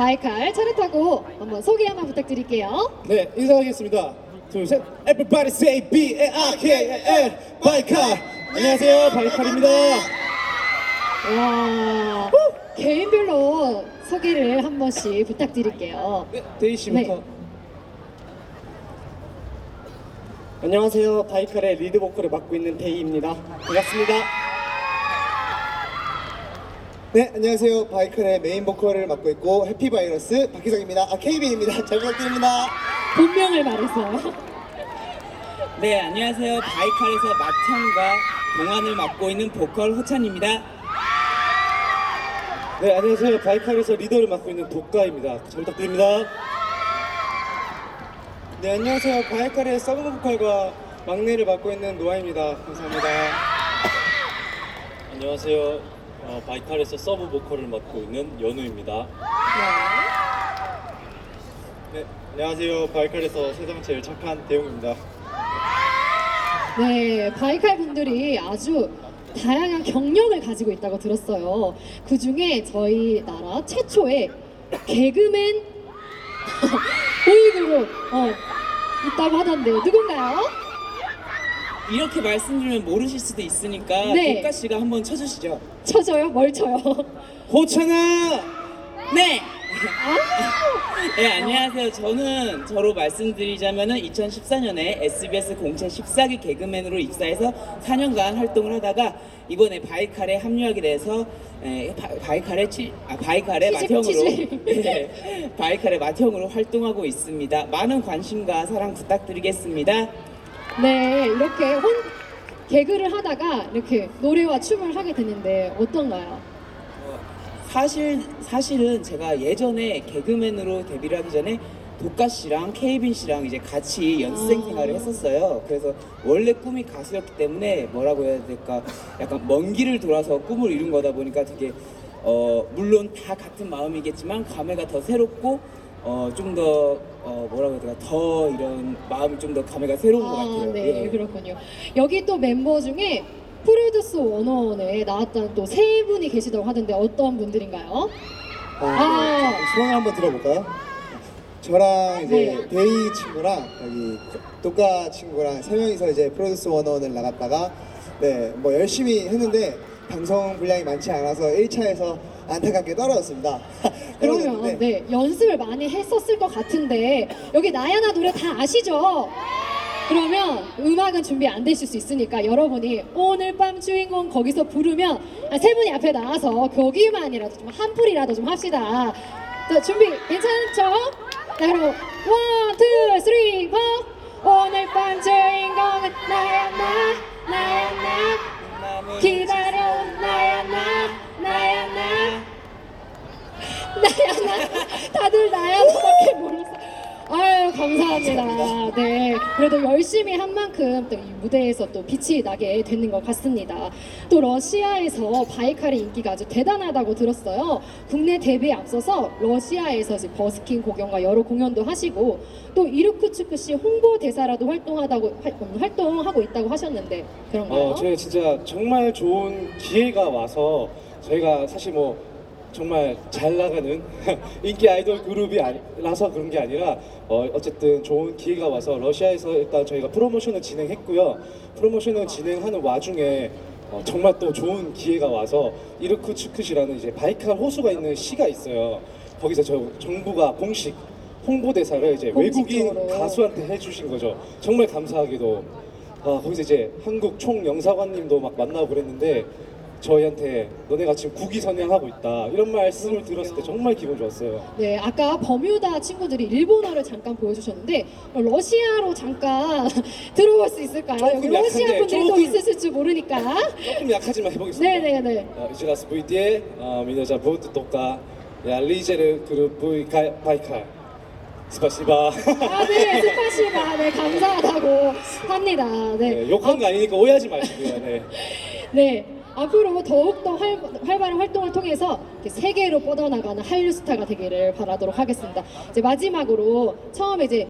바이칼 차를 타고 한번 소개 한번 부탁드릴게요. 네, 인사하겠습니다. 둘, 셋. Everybody say B A R K A L 바이칼. 안녕하세요, 바이칼입니다. 와, 개인별로 소개를 한 번씩 부탁드릴게요. 네, 데이 씨부터. 네. 안녕하세요, 바이칼의 리드 보컬을 맡고 있는 데이입니다. 반갑습니다. 네, 안녕하세요. 바이클의 메인 보컬을 맡고 있고 해피바이러스 박희성입니다. 아, KB입니다. 잘 부탁드립니다. 본명을 말했어요. 네, 안녕하세요. 바이칼에서 막창과 동안을 맡고 있는 보컬 호찬입니다. 네, 안녕하세요, 바이칼에서 리더를 맡고 있는 독가입니다. 잘 부탁드립니다. 네, 안녕하세요, 바이칼의 서브 보컬과 막내를 맡고 있는 노아입니다. 감사합니다. 안녕하세요. 어, 바이칼에서 서브 보컬을 맡고 있는 연우입니다. 네, 안녕하세요, 바이칼에서 세상 제일 착한 대용입니다. 네, 바이칼 분들이 아주 다양한 경력을 가지고 있다고 들었어요. 그 중에 저희 나라 최초의 개그맨 보이그룹 어, 있다고 하던데 누군가요? 이렇게 말씀드리면 모르실 수도 있으니까 네. 독가 씨가 한번 쳐주시죠. 쳐줘요? 뭘 쳐요? 호찬아! 네. 네, 안녕하세요. 저는 저로 말씀드리자면은 2014년에 SBS 공채 14기 개그맨으로 입사해서 4년간 활동을 하다가 이번에 바이칼에 합류하게 돼서 에, 바, 바이칼의 치, 아, 바이칼의 취직, 맏형으로 취직. 네, 바이칼의 맏형으로 활동하고 있습니다. 많은 관심과 사랑 부탁드리겠습니다. 네, 이렇게 혼 개그를 하다가 이렇게 노래와 춤을 하게 되는데 어떤가요? 사실 사실은 제가 예전에 개그맨으로 데뷔를 하기 전에 독가 씨랑 케이빈 씨랑 이제 같이 연습생 아. 생활을 했었어요. 그래서 원래 꿈이 가수였기 때문에 뭐라고 해야 될까 약간 먼 길을 돌아서 꿈을 이룬 거다 보니까 되게 어 물론 다 같은 마음이겠지만 감회가 더 새롭고 어 좀 더 어 뭐라고 해야 될까 더 이런 마음이 좀 더 감회가 새로운 것 같아요. 네, 예. 그렇군요. 여기 또 멤버 중에 프로듀스 101에 나왔던 또 세 분이 계시다고 하던데 어떤 분들인가요? 아, 아. 네. 소원 한번 들어볼까요? 저랑 이제 네. 데이 친구랑 여기 독가 친구랑 세 명이서 이제 프로듀스 101을 나갔다가 네, 뭐 열심히 했는데 방송 분량이 많지 않아서 1차에서 안타깝게 떨어졌습니다. 그러면 떨어졌는데 네, 연습을 많이 했었을 것 같은데 여기 나야나 노래 다 아시죠? 그러면 음악은 준비 안 되실 수 있으니까 여러분이 오늘 밤 주인공 거기서 부르면 아, 세 분이 앞에 나와서 거기만이라도 좀 한풀이라도 좀 합시다. 자, 준비 괜찮죠? 자, 그럼 원, 투, 쓰리, 포. 오늘 밤 주인공 감사합니다. 네 그래도 열심히 한 만큼 또 이 무대에서 또 빛이 나게 되는 것 같습니다. 또 러시아에서 바이칼의 인기가 아주 대단하다고 들었어요. 국내 데뷔에 앞서서 러시아에서 이제 버스킹 공연과 여러 공연도 하시고 또 이르쿠츠크 시 홍보 대사라도 활동하다고 활- 음, 활동하고 있다고 하셨는데 그런가요? 어, 저희 진짜 정말 좋은 기회가 와서 저희가 사실 뭐 정말 잘 나가는 인기 아이돌 그룹이 아니라서 그런 게 아니라 어, 어쨌든 좋은 기회가 와서 러시아에서 일단 저희가 프로모션을 진행했고요. 프로모션을 진행하는 와중에 어, 정말 또 좋은 기회가 와서 이르쿠츠크시라는 이제 바이칼 호수가 있는 시가 있어요. 거기서 저 정부가 공식 홍보대사를 이제 외국인 공식적으로. 가수한테 해주신 거죠. 정말 감사하게도 아, 거기서 이제 한국 총영사관님도 막 만나고 그랬는데 저희한테 너네가 지금 국위 선양하고 있다 이런 말씀을 들었을 때 정말 기분 좋았어요. 네, 아까 버뮤다 친구들이 일본어를 잠깐 보여주셨는데 러시아로 잠깐 들어볼 수 있을까요? 조금 여기 러시아 약한데, 분들이 또 조금. 있으실 줄 모르니까. 조금 약하지만 해보겠습니다. 네네네. 어, 이제 라스 VD에 어, 미노자 보드 독가 야 리제르 그룹 V 바이칼 스파시바 아, 네, 스파시바. 네, 감사하다고 합니다. 네. 네, 욕한 거 아니니까 오해하지 마시고요. 네. 네. 앞으로 더욱더 활, 활발한 활동을 통해서 세계로 뻗어나가는 한류 스타가 되기를 바라도록 하겠습니다. 이제 마지막으로 처음에 이제